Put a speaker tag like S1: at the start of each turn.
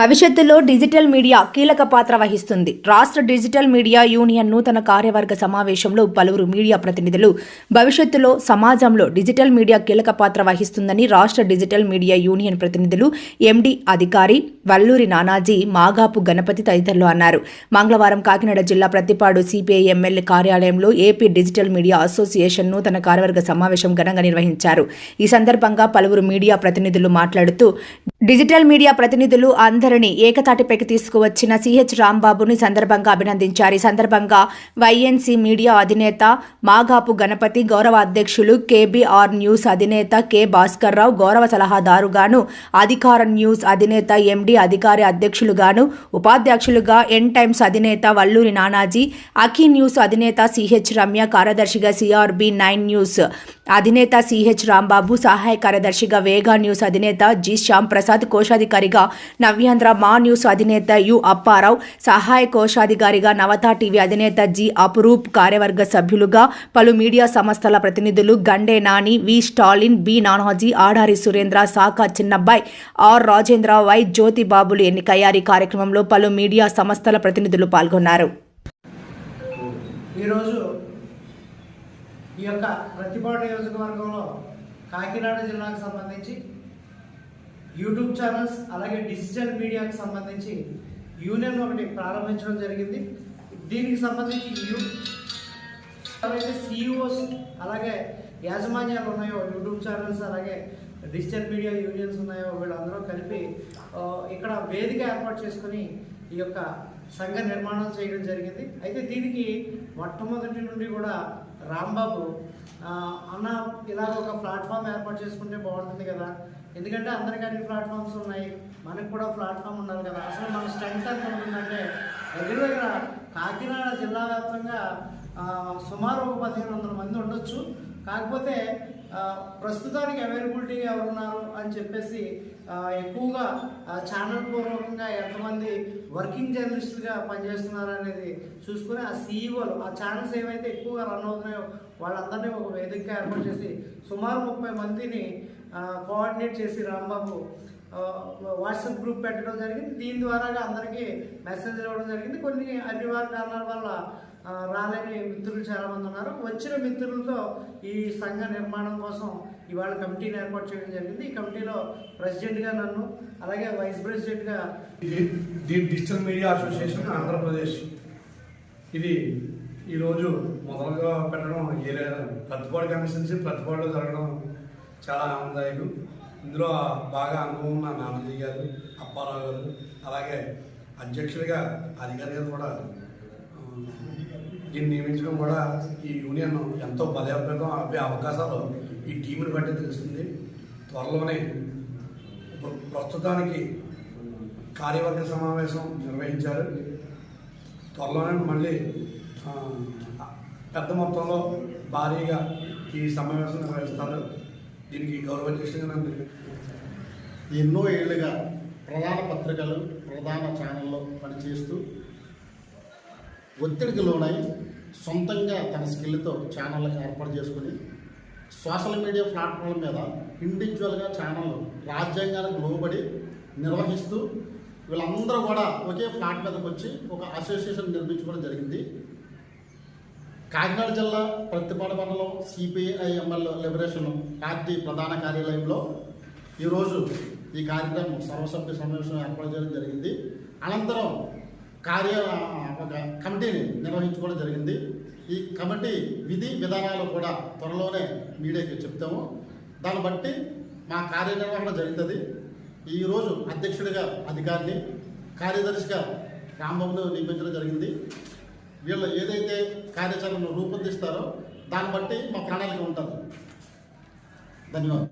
S1: భవిష్యత్తులో digital media కీలక పాత్ర వహిస్తుంది. రాష్ట్ర డిజిటల్ మీడియా యూనియన్ నూతన కార్యవర్గ సమావేశంలో పలువురు మీడియా ప్రతినిధులు భవిష్యత్తులో సమాజంలో డిజిటల్ మీడియా కీలక పాత్ర వహిస్తుందని రాష్ట్ర డిజిటల్ మీడియా యూనియన్ ప్రతినిధులు ఎండి అధికారి వల్లూరి నానాజీ మాగాపు గణపతి తదితరులు అన్నారు. మంగళవారం కాకినాడ జిల్లా ప్రతిపాడు సిపిఐ ఎమ్మెల్యే కార్యాలయంలో ఏపీ డిజిటల్ మీడియా అసోసియేషన్ నూతన కార్యవర్గ సమావేశం ఘనంగా నిర్వహించారు. ఈ సందర్భంగా పలువురు మీడియా ప్రతినిధులు మాట్లాడుతూ డిజిటల్ మీడియా ప్రతినిధులు అందరినీ ఏకతాటిపైకి తీసుకువచ్చిన సిహెచ్ రాంబాబుని సందర్భంగా అభినందించారు. ఈ సందర్భంగా వైఎన్సీ మీడియా అధినేత మాగాపు గణపతి గౌరవ అధ్యక్షులు కేబీఆర్ న్యూస్ అధినేత కె భాస్కర్ రావు గౌరవ సలహాదారుగాను అధికార న్యూస్ అధినేత ఎండి అధికారి అధ్యక్షులుగాను ఉపాధ్యక్షులుగా ఎన్ టైమ్స్ అధినేత వల్లూరి నానాజీ అఖీ న్యూస్ అధినేత సిహెచ్ రమ్య కార్యదర్శిగా సిఆర్బి నైన్ న్యూస్ అధినేత సిహెచ్ రాంబాబు సహాయ కార్యదర్శిగా వేగా న్యూస్ అధినేత జి శ్యాంప్రసాద్ ప్రసాద్ కోశాధికారిగా నవ్యాంధ్ర మా న్యూస్ అధినేత యు. అప్పారావు సహాయ కోశాధికారిగా నవతా టీవీ అధినేత జి. అపురూప్ కార్యవర్గ సభ్యులుగా పలు మీడియా సంస్థల ప్రతినిధులు Gande Nani V. Stalin B. Nanaji Adari Surendra Saka Chinnabbai R. Rajendra Y. జ్యోతిబాబులు ఎన్నికయ్యారు. కార్యక్రమంలో పలు మీడియా సంస్థల ప్రతినిధులు పాల్గొన్నారు.
S2: ఈరోజు ఈ యొక్క ప్రతిపాటు నియోజకవర్గంలో కాకినాడ జిల్లాకు సంబంధించి యూట్యూబ్ ఛానల్స్ అలాగే డిజిటల్ మీడియాకు సంబంధించి యూనియన్ ఒకటి ప్రారంభించడం జరిగింది. దీనికి సంబంధించి యూ ఎవరైతే సిఇఓస్ అలాగే యాజమాన్యాలు ఉన్నాయో యూట్యూబ్ ఛానల్స్ అలాగే డిజిటల్ మీడియా యూనియన్స్ ఉన్నాయో వీళ్ళందరూ కలిపి ఇక్కడ వేదిక ఏర్పాటు చేసుకుని ఈ యొక్క సంఘ నిర్మాణం చేయడం జరిగింది. అయితే దీనికి మొట్టమొదటి నుండి కూడా రాంబాబు అన్న ఇలాగ ఒక ప్లాట్ఫామ్ ఏర్పాటు చేసుకుంటే బాగుంటుంది కదా. ఎందుకంటే అందరికీ అన్ని ప్లాట్ఫామ్స్ ఉన్నాయి. మనకు కూడా ప్లాట్ఫామ్ ఉండాలి కదా. అసలు మన స్ట్రెంగ్త్ ఎంత ఉంటుందంటే దగ్గర దగ్గర కాకినాడ జిల్లా వ్యాప్తంగా సుమారు ఒక పదిహేను వందల మంది ఉండొచ్చు. కాకపోతే ప్రస్తుతానికి అవైలబిలిటీ ఎవరున్నారు అని చెప్పేసి ఎక్కువగా ఛానల్ పూర్వకంగా ఎంతమంది వర్కింగ్ జర్నలిస్టులుగా పనిచేస్తున్నారు అనేది చూసుకుని ఆ సీఈఓలు ఆ ఛానల్స్ ఏవైతే ఎక్కువగా రన్ అవుతున్నాయో వాళ్ళందరినీ ఒక వేదికగా ఏర్పాటు చేసి సుమారు ముప్పై మందిని కోఆర్డినేట్ చేసి రాంబాబు వాట్సాప్ గ్రూప్ పెట్టడం జరిగింది. దీని ద్వారా అందరికీ మెసేజ్ ఇవ్వడం జరిగింది. కొన్ని అనివార్య కారణాల వల్ల రాలేని మిత్రులు చాలామంది ఉన్నారు. వచ్చిన మిత్రులతో ఈ సంఘ నిర్మాణం కోసం ఇవాళ కమిటీని ఏర్పాటు చేయడం జరిగింది. ఈ కమిటీలో ప్రెసిడెంట్గా నన్ను అలాగే వైస్ ప్రెసిడెంట్గా
S3: the digital media association Andhra Pradesh. ఇది ఈరోజు మొదలుగా పెట్టడం ఏరియా ప్రతిపాడు కమిషన్స్ ప్రతిపాడులో జరగడం చాలా ఆనందదాయకం. ఇందులో బాగా అనుభవం ఉన్న నానాజీ గారు అప్పారావు గారు అలాగే అధ్యక్షుడిగా అధికారి గారు కూడా దీన్ని నియమించడం కూడా ఈ యూనియన్ ఎంతో బలోపేతం అవే అవకాశాలు ఈ టీంని బట్టి తెలుస్తుంది. త్వరలోనే ప్రస్తుతానికి కార్యవర్గ సమావేశం నిర్వహించారు. త్వరలోనే మళ్ళీ పెద్ద మొత్తంలో భారీగా ఈ సమావేశం నిర్వహిస్తారు. దీనికి గౌరవాధ్యక్షుడిగా నన్ను
S4: ఎన్నో ఏళ్ళుగా ప్రధాన పత్రికలు ప్రధాన ఛానల్లో పనిచేస్తూ ఒత్తిడికి లోనై సొంతంగా తన స్కిల్తో ఛానళ్ళకి ఏర్పాటు చేసుకుని సోషల్ మీడియా ప్లాట్ఫామ్ మీద ఇండివిజువల్గా ఛానల్ రాజ్యాంగానికి లోబడి నిర్వహిస్తూ వీళ్ళందరూ కూడా ఒకే ఫ్లాట్ మీదకి వచ్చి ఒక అసోసియేషన్ నిర్మించుకోవడం జరిగింది. కాకినాడ జిల్లా ప్రతిపాడు మండలం సిపిఐ ఎమ్మెల్యే లిబరేషన్ పార్టీ ప్రధాన కార్యాలయంలో ఈరోజు ఈ కార్యక్రమం సర్వసభ్య సమావేశం ఏర్పాటు చేయడం జరిగింది. అనంతరం కార్య ఒక కమిటీని నిర్వహించుకోవడం జరిగింది. ఈ కమిటీ విధి విధానాలు కూడా త్వరలోనే మీడియాకి చెప్తాము. దాన్ని బట్టి మా కార్యనిర్వహణ జరుగుతుంది. ఈరోజు అధ్యక్షుడిగా అధికారిని కార్యదర్శిగా రాంబాబును నియమించడం జరిగింది. వీళ్ళు ఏదైతే కార్యాచరణను రూపొందిస్తారో దాన్ని బట్టి మా ప్రణాళిక ఉంటుంది. ధన్యవాదాలు.